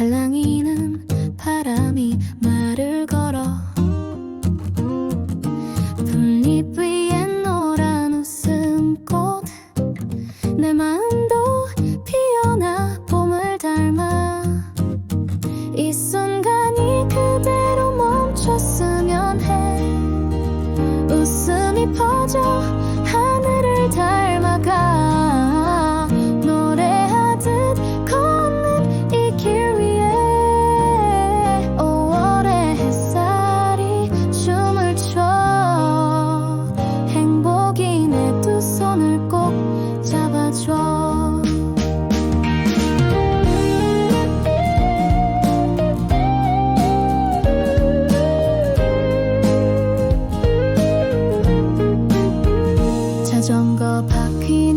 살랑이는 바람이 말을 걸어 풀잎 위엔 노란 웃음꽃 내 마음도 피어나 봄을 닮아 이 순간이 그대로 멈췄으면 해 웃음이 퍼져 Aking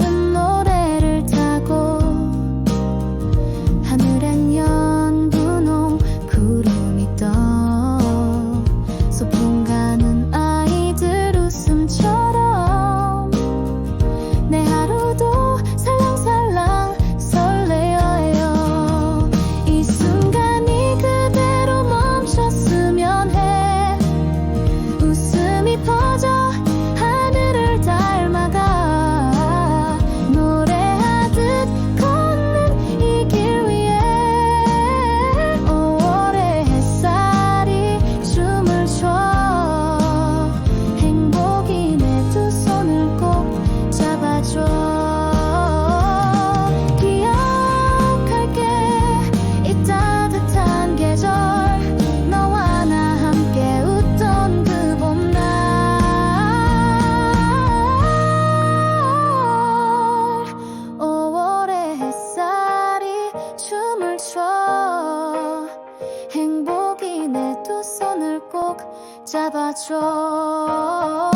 잡아줘.